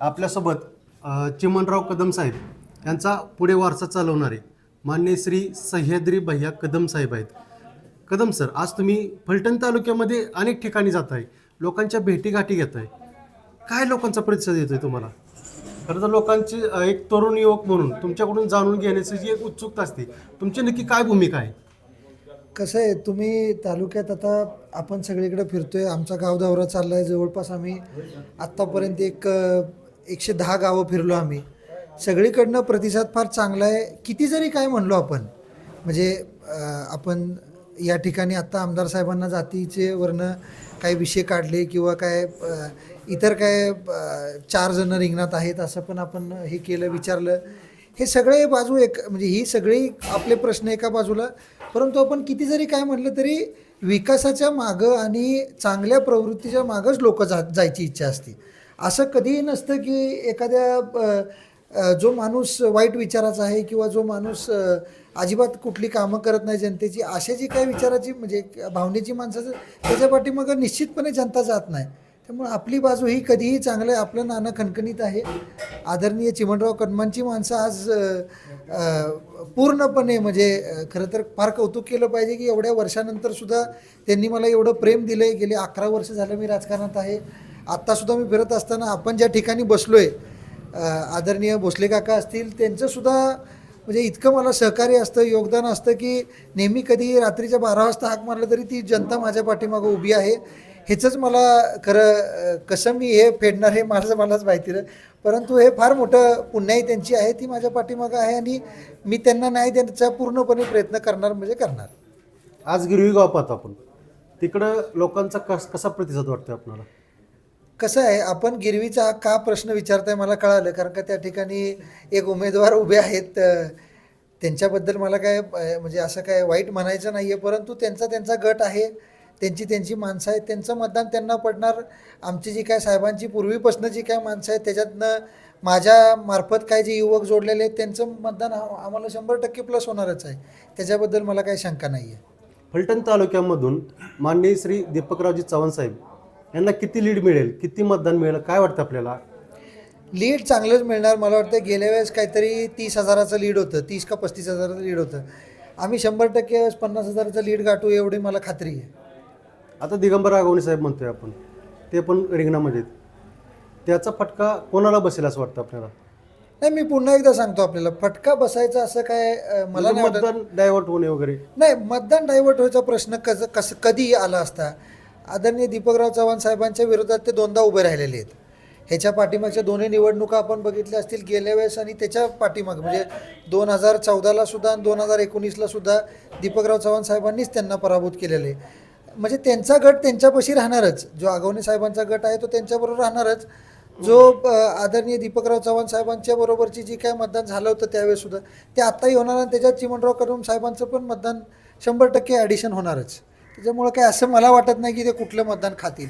आपल्यासोबत अ, चिमणराव कदम साहेब यांचा पुढे वारसा चालवणारे मान्य श्री सह्याद्री भैया कदम साहेब आहेत. कदम सर आज तुम्ही फलटण तालुक्यामध्ये अनेक ठिकाणी जात आहे लोकांच्या भेटीगाठी घेत आहे काय लोकांचा प्रतिसाद येतोय तुम्हाला? खरं तर लोकांची अ, एक तरुण युवक म्हणून तुमच्याकडून जाणून घेण्याची जी एक उत्सुकता असते तुमची नक्की काय भूमिका आहे? कसं आहे तुम्ही तालुक्यात आता आपण सगळीकडे फिरतोय आमचा गाव दौरा चालला आहे जवळपास आम्ही आत्तापर्यंत एक अ, एकशे दहा गावं फिरलो आम्ही. सगळीकडनं प्रतिसाद फार चांगला आहे. किती जरी काय म्हणलो आपण म्हणजे आपण या ठिकाणी आत्ता आमदार साहेबांना जातीचे वरनं काही विषय काढले किंवा काय इतर काय चार जण रिंगणात आहेत असं पण आपण हे केलं विचारलं. हे सगळे बाजू एक म्हणजे ही सगळी आपले प्रश्न एका बाजूला. परंतु आपण किती जरी काय म्हटलं तरी विकासाच्या मागं आणि चांगल्या प्रवृत्तीच्या मागंच लोक जा जायची इच्छा असते. असं कधीही नसतं की एखाद्या जो माणूस वाईट विचाराचा आहे किंवा जो माणूस अजिबात कुठली कामं करत नाही जनतेची अशा जी काही विचाराची म्हणजे भावनेची माणसाचं त्याच्या पाठीमागं निश्चितपणे जनता जात नाही. त्यामुळे आपली बाजू ही कधीही चांगलं आहे. आपलं नाणं खणखणीत आहे. आदरणीय चिमणराव कदमांची माणसं आज पूर्णपणे म्हणजे खरं तर फार कौतुक केलं पाहिजे की एवढ्या वर्षानंतर सुद्धा त्यांनी मला एवढं प्रेम दिलं आहे गेले अकरा वर्ष झालं मी राजकारणात आहे. आत्तासुद्धा मी फिरत असताना आपण ज्या ठिकाणी बसलो आहे आदरणीय भोसले काका असतील त्यांचंसुद्धा म्हणजे इतकं मला सहकार्य असतं योगदान असतं की नेहमी कधी रात्रीच्या बारा वाजता हाक मारलं तरी ती जनता माझ्या पाठीमागं उभी आहे. ह्याचंच मला खरं कसं मी हे फेडणार हे माझं मलाच माहिती नाही. परंतु हे फार मोठं पुण्याई त्यांची आहे ती माझ्या पाठीमागं आहे आणि मी त्यांना न्याय देण्याचा पूर्णपणे प्रयत्न करणार म्हणजे करणार. आज गिरवी गाव पाहतो आपण. तिकडं लोकांचा कस कसा प्रतिसाद वाटतोय आपल्याला? कसं आहे आपण गिरवीचा का प्रश्न विचारताय मला कळालं कारण का त्या ठिकाणी एक उमेदवार उभे आहेत त्यांच्याबद्दल मला काय म्हणजे असं काय वाईट म्हणायचं नाही आहे परंतु त्यांचा त्यांचा गट आहे. त्यांची त्यांची माणसं आहेत त्यांचं मतदान त्यांना पडणार. आमची जी काय साहेबांची पूर्वीपासून जी काय माणसं आहेत त्याच्यातनं माझ्या मार्फत काय जे युवक जोडलेले आहेत त्यांचं मतदान आम्हाला शंभर टक्के प्लस होणारच आहे. त्याच्याबद्दल मला काही शंका नाही आहे. फलटण तालुक्यामधून माननीय श्री दीपकरावजी चव्हाण साहेब यांना किती लीड मिळेल किती मतदान मिळेल काय वाटतं आपल्याला? लीड चांगलंच मिळणार मला वाटतं गेल्या वेळेस काहीतरी तीस हजाराचं लीड होतं तीस का पस्तीस हजाराचं लीड होतं. आम्ही शंभर टक्के पन्नास हजाराचं लीड गाठू एवढी मला खात्री आहे. आता दिगंबर राघवणे साहेब म्हणतोय आपण. ते पण रिंगणामध्ये आहेत. त्याचा फटका कोणाला बसेल असं वाटतं आपल्याला? नाही मी पुन्हा एकदा सांगतो आपल्याला फटका बसायचा असं काय अं, मला म्हणजे नाही वाटत. मतदान डायव्हर्ट होणे वगैरे. नाही मतदान डायव्हर्ट व्हायचा प्रश्न कसं कसं कधी आला असता? आदरणीय दीपकराव चव्हाण साहेबांच्या विरोधात ते दोनदा उभे राहिलेले आहेत. ह्याच्या पाठीमागच्या दोन्ही निवडणुका आपण बघितल्या असतील गेल्या वेळेस आणि त्याच्या पाठीमाग. म्हणजे दोन हजार चौदाला सुद्धा आणि दोन हजार एकोणीसला सुद्धा दीपकराव चव्हाण साहेबांनीच त्यांना पराभूत केलेलं. आहे म्हणजे त्यांचा गट त्यांच्यापाशी राहणारच. जो आगवणे साहेबांचा गट आहे तो त्यांच्याबरोबर राहणारच. जो आदरणीय दीपकराव चव्हाण साहेबांच्या बरोबरची जी काय मतदान झालं होतं त्यावेळेस सुद्धा ते आत्ताही होणार आणि त्याच्यात चिमणराव कदम साहेबांचं पण मतदान शंभर टक्के ॲडिशन होणारच. त्याच्यामुळं काय असं मला वाटत नाही की ते कुठलं मतदान खातील.